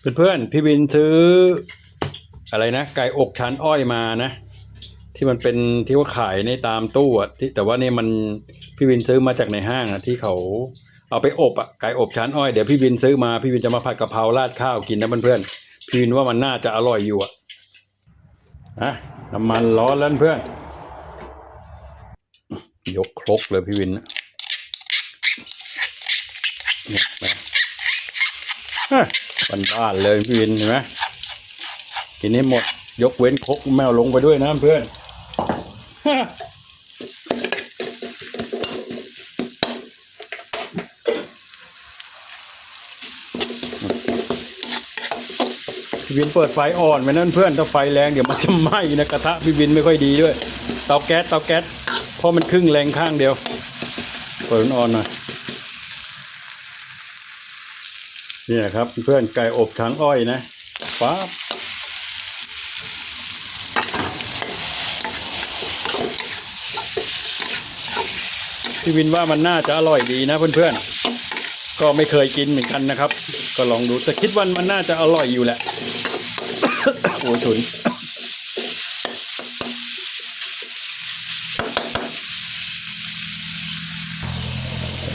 เพื่อนๆพี่วินซื้อ อะไรนะ ไก่อกชั้นอ้อยมานะ ที่มันเป็นที่ว่าขายในตามตู้อะที่แต่ว่านี่มันพี่วินซื้อมาจากในห้างอะที่เขาเอาไปอบอะไก่อบชั้นอ้อยเดี๋ยวพี่วินซื้อมาพี่วินจะมาผัดกะเพราราดข้าวกินนะเพื่อนๆพี่วินว่ามันน่าจะอร่อยอยู่อะอะน้ำมันร้อนแล้วเพื่อนยกครกเลยพี่วินนะ บ้านๆเลยพี่วินเห็นไหมกินให้หมดยกเว้นคกแมวลงไปด้วยนะเพื่อนพี่วินเปิดไฟอ่อนไว้นั่นเพื่อนถ้าไฟแรงเดี๋ยวมันจะไหม้นะกระทะพี่วินไม่ค่อยดีด้วยเตาแก๊สเตาแก๊สเพราะมันครึ่งแรงข้างเดียวเปิดอ่อนหน่อย นี่นะครับเพื่อนไก่อบถังอ้อยนะป๊าบพี่วินว่ามันน่าจะอร่อยดีนะเพื่อนๆ ก็ไม่เคยกินเหมือนกันนะครับ ก็ลองดูแต่คิดว่ามันน่าจะอร่อยอยู่แหละ โอ้ฉุน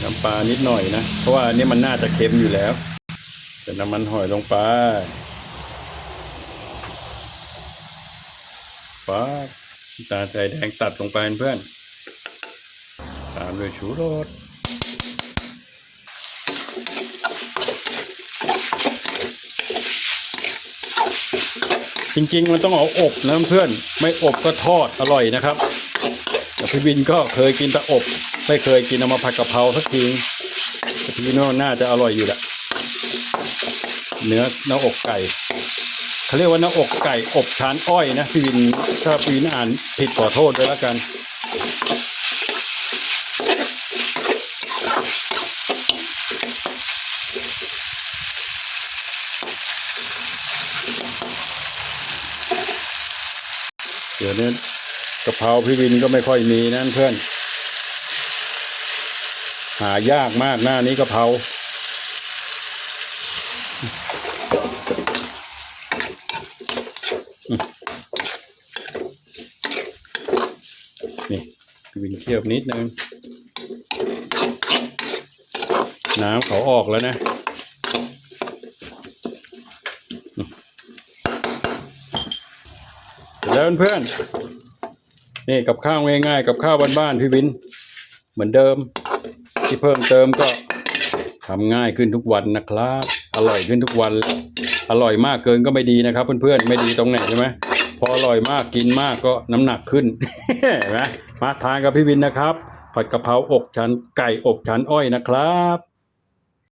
น้ำปลานิดหน่อยนะ เพราะว่าอันนี้มันน่าจะเค็มอยู่แล้ว ใส่น้ำมันหอยลงไปป๊าตาใส่แดงตัดลงไปเพื่อน ตามด้วยชูรสจริงๆ มันต้องเอาอบนะเพื่อน ไม่อบก็ทอดอร่อยนะครับแต่พี่วินก็เคยกินแต่อบ ไม่เคยกินเอามาผัดกะเพราสักทีพี่วินว่าน่าจะอร่อยอยู่แหละ เนื้อเนื้ออกไก่เขาเรียกว่าเนื้ออกไก่อบชานอ้อยนะพี่วินถ้าพี่วินอ่านผิดขอโทษด้วยแล้วกันเดี๋ยวนี้กะเพราพี่วินก็ไม่ค่อยมีนะเพื่อน หายากมากหน้านี้กะเพรา นี่วินเคียวนิดนึง น้ำเขาออกแล้วนะแล้วเพื่อนๆนี่กับข้าวง่ายๆ กับข้าวบ้านๆพี่วิน เหมือนเดิม ที่เพิ่มเติมก็ทำง่ายขึ้นทุกวันนะครับ อร่อยขึ้นทุกวัน อร่อยมากเกินก็ไม่ดีนะครับเพื่อนๆไม่ดีตรงไหนใช่ไหมพออร่อยมากกินมากก็น้ำหนักขึ้นเห็นไหมมาทานกับพี่วินนะครับผัดกะเพราอกชันไก่อบชันอ้อยนะครับ